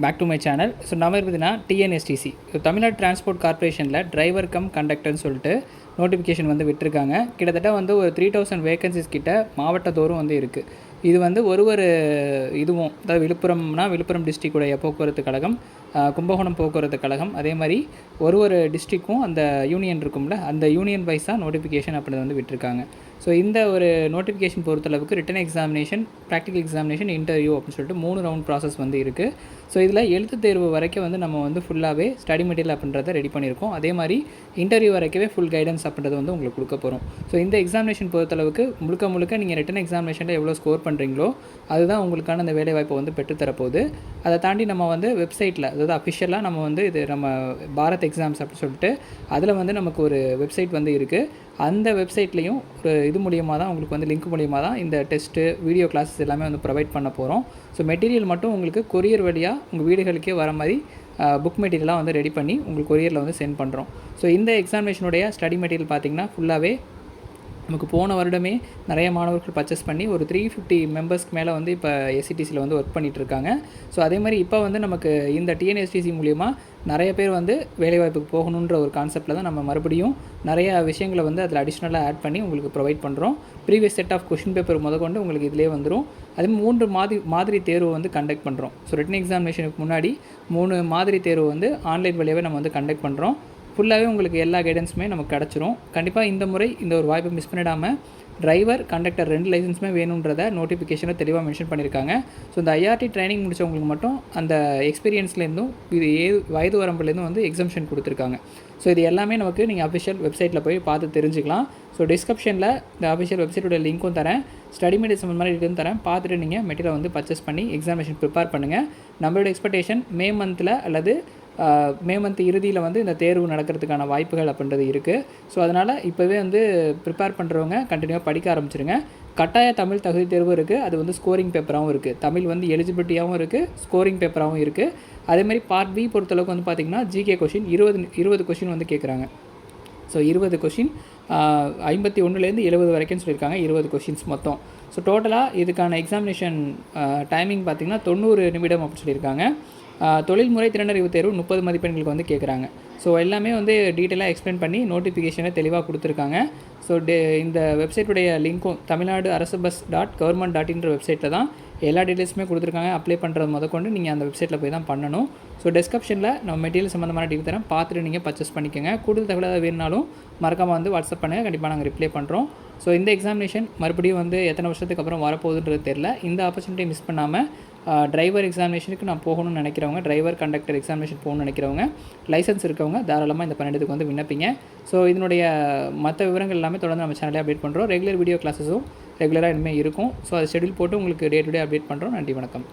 Back to my channel so நம்ம பார்த்தீங்கன்னா TNSTC so Tamil Nadu transport கார்பரேஷனில் டிரைவர் கம் கண்டக்டர்னு சொல்லிட்டு நோட்டிஃபிகேஷன் வந்து விட்டுருக்காங்க. கிட்டத்தட்ட வந்து ஒரு த்ரீ தௌசண்ட் வேகன்சிஸ் கிட்ட மாவட்டத்தோறும் வந்து இருக்குது இது வந்து ஒரு ஒரு இதுவும் அதாவது விழுப்புரம்னா விழுப்புரம் டிஸ்ட்ரிக்டுடைய போக்குவரத்து கழகம் கும்பகோணம் போக்குவரத்து கழகம் அதே மாதிரி ஒரு ஒரு டிஸ்ட்ரிக்கும் அந்த யூனியன் இருக்கும்ல அந்த யூனியன் வைஸ் தான் நோட்டிஃபிகேஷன் அப்படின்றத வந்து விட்டுருக்காங்க. ஸோ இந்த ஒரு நோட்டிஃபிகேஷன் பொறுத்தளவுக்கு written examination practical examination interview அப்படின்னு சொல்லிட்டு மூணு ரவுண்ட் ப்ராசஸ் வந்து இருக்குது ஸோ இதில் எழுத்து தேர்வு வரைக்கும் வந்து நம்ம வந்து ஃபுல்லாகவே ஸ்டடி மெட்டீரியல் அப்படின்றத ரெடி பண்ணியிருக்கோம் அதே மாதிரி இன்டர்வியூ வரைக்கவே ஃபுல் கைடன்ஸ் அப்படின்றது வந்து உங்களுக்கு கொடுக்க போகிறோம் ஸோ இந்த எக்ஸாமினேஷன் பொறுத்தளவுக்கு முழுக்க முழுக்க நீங்கள் ரிட்டன் எக்ஸாமினேஷனில் எவ்வளோ ஸ்கோர் பண்ணுறீங்களோ அதுதான் உங்களுக்கான அந்த வேலைவாய்ப்பை வந்து பெற்றுத்தரப்போகுது. அதை தாண்டி நம்ம வந்து வெப்சைட்டில் அதாவது அஃபிஷியலாக நம்ம வந்து இது நம்ம பாரத் எக்ஸாம்ஸ் அப்படின்னு சொல்லிட்டு அதில் வந்து நமக்கு ஒரு வெப்சைட் வந்து இருக்குது அந்த வெப்சைட்லேயும் ஒரு இது மூலியமாக தான் உங்களுக்கு வந்து லிங்க் மூலியமாக தான் இந்த டெஸ்ட்டு வீடியோ கிளாஸஸ் எல்லாமே வந்து ப்ரொவைட் பண்ண போகிறோம் ஸோ மெட்டீரியல் மட்டும் உங்களுக்கு கொரியர் வழியாக உங்கள் வீடுகளுக்கே வர மாதிரி புக் மெட்டீரியலாக வந்து ரெடி பண்ணி உங்களுக்கு கொரியரில் வந்து சென்ட் பண்ணுறோம் ஸோ இந்த எக்ஸாமினேஷனுடைய ஸ்டடி மெட்டீரியல் பார்த்திங்கன்னா ஃபுல்லாகவே நமக்கு போன வருடமே நிறைய மாணவர்கள் பர்ச்சேஸ் பண்ணி ஒரு த்ரீ ஃபிஃப்டி மெம்பர்ஸ்க்கு மேலே வந்து இப்போ எஸ்சிடிசியில் வந்து ஒர்க் பண்ணிகிட்டு இருக்காங்க ஸோ அதே மாதிரி இப்போ வந்து நமக்கு இந்த டிஎன்எஸ்டிசி மூலிமா நிறைய பேர் வந்து வேலைவாய்ப்புக்கு போகணுன்ற ஒரு கான்செப்டில் தான் நம்ம மறுபடியும் நிறைய விஷயங்களை வந்து அதில் அடிஷ்னலாக ஆட் பண்ணி உங்களுக்கு ப்ரொவைட் பண்ணுறோம் previous set of question paper முதற்கொண்டு உங்களுக்கு இதிலே வந்துடும் அதே மூன்று மாதிரி மாதிரி தேர்வு வந்து கண்டக்ட் பண்ணுறோம் ஸோ ரிட்டன் எக்ஸாமினேஷனுக்கு முன்னாடி மூணு மாதிரி தேர்வு வந்து ஆன்லைன் வழியாகவே நம்ம வந்து கண்டக்ட் பண்ணுறோம் ஃபுல்லாகவே உங்களுக்கு எல்லா கைடன்ஸுமே நமக்கு கிடச்சிரும். கண்டிப்பாக இந்த முறை இந்த ஒரு வாய்ப்பை மிஸ் பண்ணிடாமல் டிரைவர் கண்டக்டர் ரெண்டு லைசன்ஸுமே வேணுன்றத நோட்டிஃபிகேஷனை தெளிவாக மென்ஷன் பண்ணியிருக்காங்க ஸோ இந்த ஐஆர்டி ட்ரைனிங் முடிச்சவங்களுக்கு மட்டும் அந்த எக்ஸ்பீரியன்ஸ்லேருந்தும் இது ஏ வயது வரம்புலேருந்தும் வந்து எக்ஸம்ஷன் கொடுத்துருக்காங்க. ஸோ இது எல்லாமே நமக்கு நீங்கள் அஃபிஷியல் வெப்சைட்டில் போய் பார்த்து தெரிஞ்சுக்கலாம். ஸோ டிஸ்கிரிப்ஷனில் இந்த அஃபிஷியல் வெப்சைட்டோட லிங்க்கும் தரேன். ஸ்டடி மெட்டீரியல் சம்மந்த மாதிரி தரேன். பார்த்துட்டு நீங்கள் மெட்டீரியல் வந்து பர்ச்சேஸ் பண்ணி எக்ஸாமினேஷன் ப்ரிப்பேர் பண்ணுங்கள் நம்மளோட எக்ஸ்பெக்டேஷன் மே மந்தில் அல்லது மே மந்த் இறுதியில் வந்து இந்த தேர்வு நடக்கிறதுக்கான வாய்ப்புகள் அப்படின்றது இருக்குது ஸோ அதனால் இப்போவே வந்து ப்ரிப்பேர் பண்ணுறவங்க கண்டினியூவாக படிக்க ஆரம்பிச்சிருங்க. கட்டாய தமிழ் தகுதி தேர்வு இருக்குது அது வந்து ஸ்கோரிங் பேப்பராகவும் இருக்குது தமிழ் வந்து எலிஜிபிலிட்டியாகவும் இருக்குது ஸ்கோரிங் பேப்பராகவும் இருக்குது அதேமாதிரி பார்ட் பி பொறுத்தளவுக்கு வந்து பார்த்திங்கன்னா ஜிகே கொஷின் இருபது இருபது கொஷின் வந்து கேட்குறாங்க ஸோ இருபது கொஷின் ஐம்பத்தி ஒன்றுலேருந்து எழுபது வரைக்கும் சொல்லியிருக்காங்க. இருபது கொஷின்ஸ் மொத்தம். ஸோ டோட்டலாக இதுக்கான எக்ஸாமினேஷன் டைமிங் பார்த்திங்கன்னா தொண்ணூறு நிமிடம் அப்படின்னு சொல்லியிருக்காங்க. தொழில்முறை திறனறிவு தேர்வு முப்பது மதிப்பெண்களுக்கு வந்து கேட்குறாங்க ஸோ எல்லாமே வந்து டீட்டெயிலாக எக்ஸ்பிளைன் பண்ணி நோட்டிஃபிகேஷனை தெளிவாக கொடுத்துருக்காங்க. ஸோ டே இந்த வெப்சைட்டுடைய லிங்க்கும் தமிழ்நாடு அரசு பஸ் டாட் கவர்மெண்ட் டாட் இன்ற வெப்சைட்டில் தான் எல்லா டீட்டெயில்ஸுமே கொடுத்துருக்காங்க. அப்ளை பண்ணுறது முதற்கொண்டு நீங்கள் அந்த வெப்சைட்டில் போய் தான் பண்ணணும். ஸோ டிஸ்கிரிப்ஷனில் நம்ம மெட்டீரியல் சம்மந்தமான டீட்டெயில் தரேன். பார்த்துட்டு நீங்கள் பர்ச்சேஸ் பண்ணிக்கோங்க. கூடுதல் தகவல் ஏதாவது வேணுனாலும் மறக்காமல் வந்து வாட்ஸ்அப் பண்ணுங்கள் கண்டிப்பாக நாங்கள் ரிப்ளை பண்ணுறோம் ஸோ இந்த எக்ஸாமினேஷன் மறுபடியும் வந்து எத்தனை வருஷத்துக்கு அப்புறம் வரப்போகுதுன்றது தெரில இந்த ஆப்பர்ச்சுனிட்டி மிஸ் பண்ணாமல் டிரைவர் எக்ஸாமினேஷனுக்கு நான் போகணும்னு நினைக்கிறவங்க டிரைவர் கண்டக்டர் எக்ஸாமினேஷன் போகணும்னு நினைக்கிறவங்க லைசன்ஸ் இருக்கவங்க தாராளமாக இந்த பன்னெண்டுக்கு வந்து விண்ணப்பிங்க. ஸோ இதனுடைய மற்ற விவரங்கள் எல்லாமே தொடர்ந்து நம்ம சேனலே அப்டேட் பண்ணுறோம் ரெகுலர் வீடியோ கிளாஸஸும் ரெகுலராக இனிமேல் இருக்கும். ஸோ அது ஷெடியூல் போட்டு உங்களுக்கு டே டு டே அப்டேட் பண்ணுறோம் நன்றி வணக்கம்.